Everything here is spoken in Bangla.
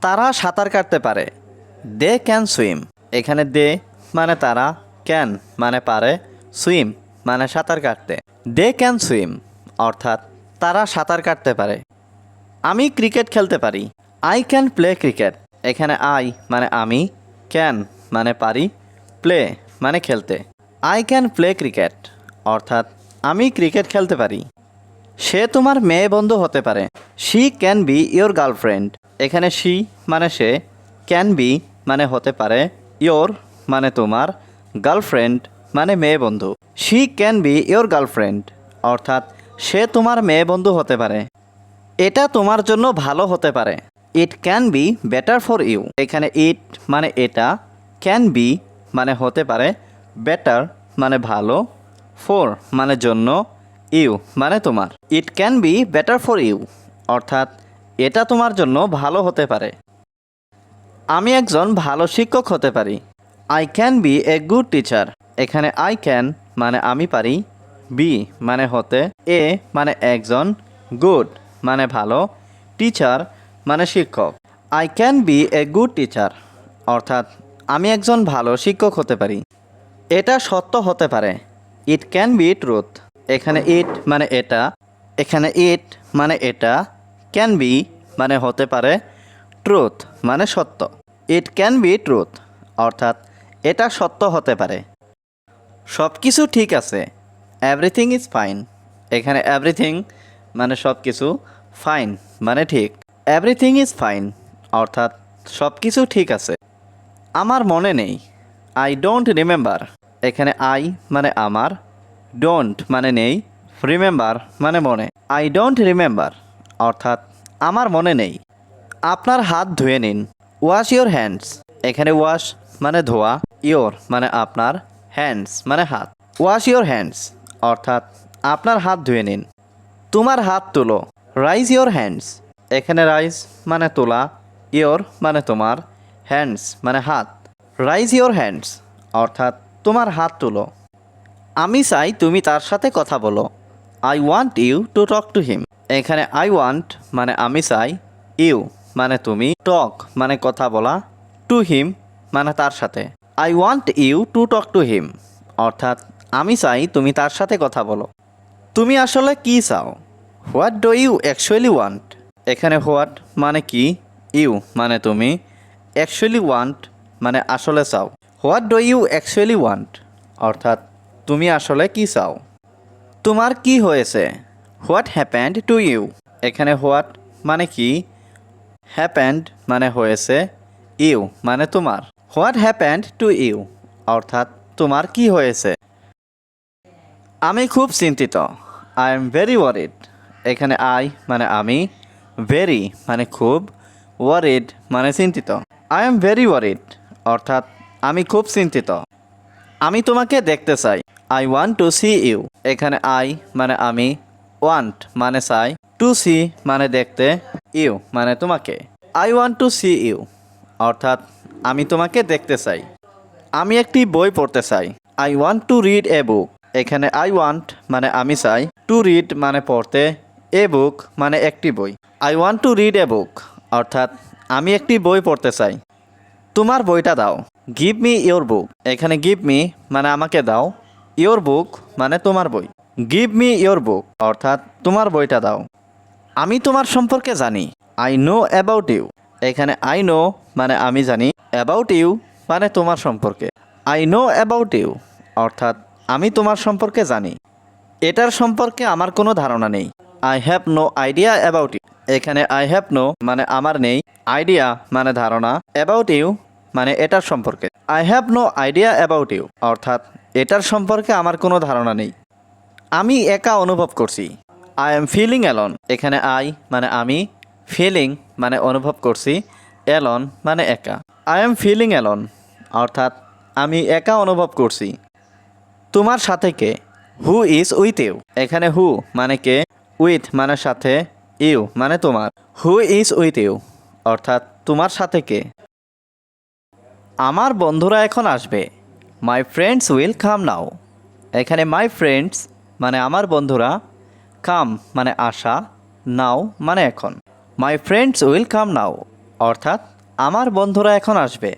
তারা সাঁতার কাটতে পারে। They can swim. এখানে দে মানে তারা, ক্যান মানে পারে, সুইম মানে সাঁতার কাটতে। দে ক্যান সুইম, অর্থাৎ তারা সাঁতার কাটতে পারে। আমি ক্রিকেট খেলতে পারি। I can play cricket. এখানে আই মানে আমি, ক্যান মানে পারি, প্লে মানে খেলতে। আই ক্যান প্লে ক্রিকেট, অর্থাৎ আমি ক্রিকেট খেলতে পারি। সে তোমার মেয়ে বন্ধু হতে পারে। She can be your girlfriend. এখানে শি মানে সে ক্যান বি মানে হতে পারে ইয়োর মানে তোমার গার্লফ্রেন্ড মানে মেয়ে বন্ধু। She can be your girlfriend অর্থাৎ সে তোমার মেয়ে বন্ধু হতে পারে। এটা তোমার জন্য ভালো হতে পারে। It can be better for you এখানে ইট মানে এটা ক্যান বি মানে হতে পারে বেটার মানে ভালো ফর মানে জন্য ইউ মানে তোমার। It can be better for you অর্থাৎ এটা তোমার জন্য ভালো হতে পারে। আমি একজন ভালো শিক্ষক হতে পারি। I can be a good teacher এখানে আই ক্যান মানে আমি পারি। বি মানে হতে এ মানে একজন গুড মানে ভালো টিচার মানে শিক্ষক। I can be a good teacher অর্থাৎ আমি একজন ভালো শিক্ষক হতে পারি। এটা সত্য হতে পারে। ইট ক্যান বি ট্রুথ এখানে ইট মানে এটা। এখানে ইট মানে এটা। ক্যান বি মানে হতে পারে ট্রুথ মানে সত্য। ইট ক্যান বি ট্রুথ অর্থাৎ এটা সত্য হতে পারে। সব কিছু ঠিক আছে এভরিথিং ইজ ফাইন এখানে এভরিথিং মানে সব কিছু ফাইন মানে ঠিক। এভরিথিং ইজ ফাইন অর্থাৎ সব কিছু ঠিক আছে। আমার মনে নেই আই ডোন্ট রিমেম্বার এখানে আই মানে আমার ডোন্ট মানে নেই রিমেম্বার মানে মনে। আই ডোন্ট রিমেম্বার অর্থাৎ আমার মনে নেই। আপনার হাত ধুয়ে নিন। ওয়াশ ইয়োর হ্যান্ডস এখানে ওয়াশ মানে ধোয়া ইয়োর মানে আপনার হ্যান্ডস মানে হাত। ওয়াশ ইয়োর হ্যান্ডস অর্থাৎ আপনার হাত ধুয়ে নিন। তোমার হাত তুলো। রাইজ ইয়োর হ্যান্ডস এখানে রাইজ মানে তোলা ইয়োর মানে তোমার হ্যান্ডস মানে হাত। রাইজ ইয়োর হ্যান্ডস অর্থাৎ তোমার হাত তুলো। আমি চাই তুমি তার সাথে কথা বলো। I want you to talk to him এখানে আই ওয়ান্ট মানে আমি চাই ইউ মানে তুমি টক মানে কথা বলা টু হিম মানে তার সাথে। I want you to talk to him অর্থাৎ আমি চাই তুমি তার সাথে কথা বলো। তুমি আসলে কি চাও? What do you actually want এখানে হোয়াট মানে কি? ইউ মানে তুমি অ্যাকচুয়ালি ওয়ান্ট মানে আসলে চাও। What do you actually want অর্থাৎ তুমি আসলে কি চাও? তোমার কি হয়েছে? What happened to you? এখানে হোয়াট মানে কি? হ্যাপেন্ড মানে হয়েছে ইউ মানে তোমার। What happened to you? অর্থাৎ তোমার কি হয়েছে? আমি খুব চিন্তিত। I am very worried. এখানে আই মানে আমি, ভেরি মানে খুব, ওয়ারিড মানে চিন্তিত। আই এম ভেরি ওয়ারিড, অর্থাৎ আমি খুব চিন্তিত। আমি তোমাকে দেখতে চাই। I want to see you. এখানে আই মানে আমি ওয়ান্ট মানে চাই টু সি মানে দেখতে ইউ মানে তোমাকে। I want to see you অর্থাৎ আমি তোমাকে দেখতে চাই। আমি একটি বই পড়তে চাই। I want to read a book এখানে আই ওয়ান্ট মানে আমি চাই টু রিড মানে পড়তে এ বুক মানে একটি বই। I want to read a book অর্থাৎ আমি একটি বই পড়তে চাই। তোমার বইটা দাও। গিভ মি ইয়োর বুক এখানে গিভ মি মানে আমাকে দাও। ইয়োর বুক মানে তোমার বই। গিভ মি ইয়োর বুক অর্থাৎ তোমার বইটা দাও। আমি তোমার সম্পর্কে জানি আই নো অ্যাবাউট ইউ এখানে আই নো মানে আমি জানি অ্যাবাউট ইউ মানে তোমার সম্পর্কে। আই নো অ্যাবাউট ইউ অর্থাৎ আমি তোমার সম্পর্কে জানি। এটার সম্পর্কে আমার কোনো ধারণা নেই। I have no idea about you এখানে আই হ্যাভ নো মানে আমার নেই আইডিয়া মানে ধারণা অ্যাবাউট ইউ মানে এটার সম্পর্কে। I have no idea about you অর্থাৎ এটার সম্পর্কে আমার কোনো ধারণা নেই। আমি একা অনুভব করছি। আই এম ফিলিং অ্যালন এখানে আই মানে আমি ফিলিং মানে অনুভব করছি অ্যালন মানে একা। আই এম ফিলিং অ্যালন অর্থাৎ আমি একা অনুভব করছি। তোমার সাথে কে? হু ইজ উইথ ইউ এখানে হু মানে কে? উইথ মানে সাথে ইউ মানে তোমার। হু ইজ উইথ ইউ অর্থাৎ তোমার সাথে কে? আমার বন্ধুরা এখন আসবে। মাই ফ্রেন্ডস উইল কাম নাও এখানে মাই ফ্রেন্ডস মানে আমার বন্ধুরা, কাম মানে আসা নাও মানে এখন। মাই ফ্রেন্ডস উইল কাম নাও অর্থাৎ আমার বন্ধুরা এখন আসবে।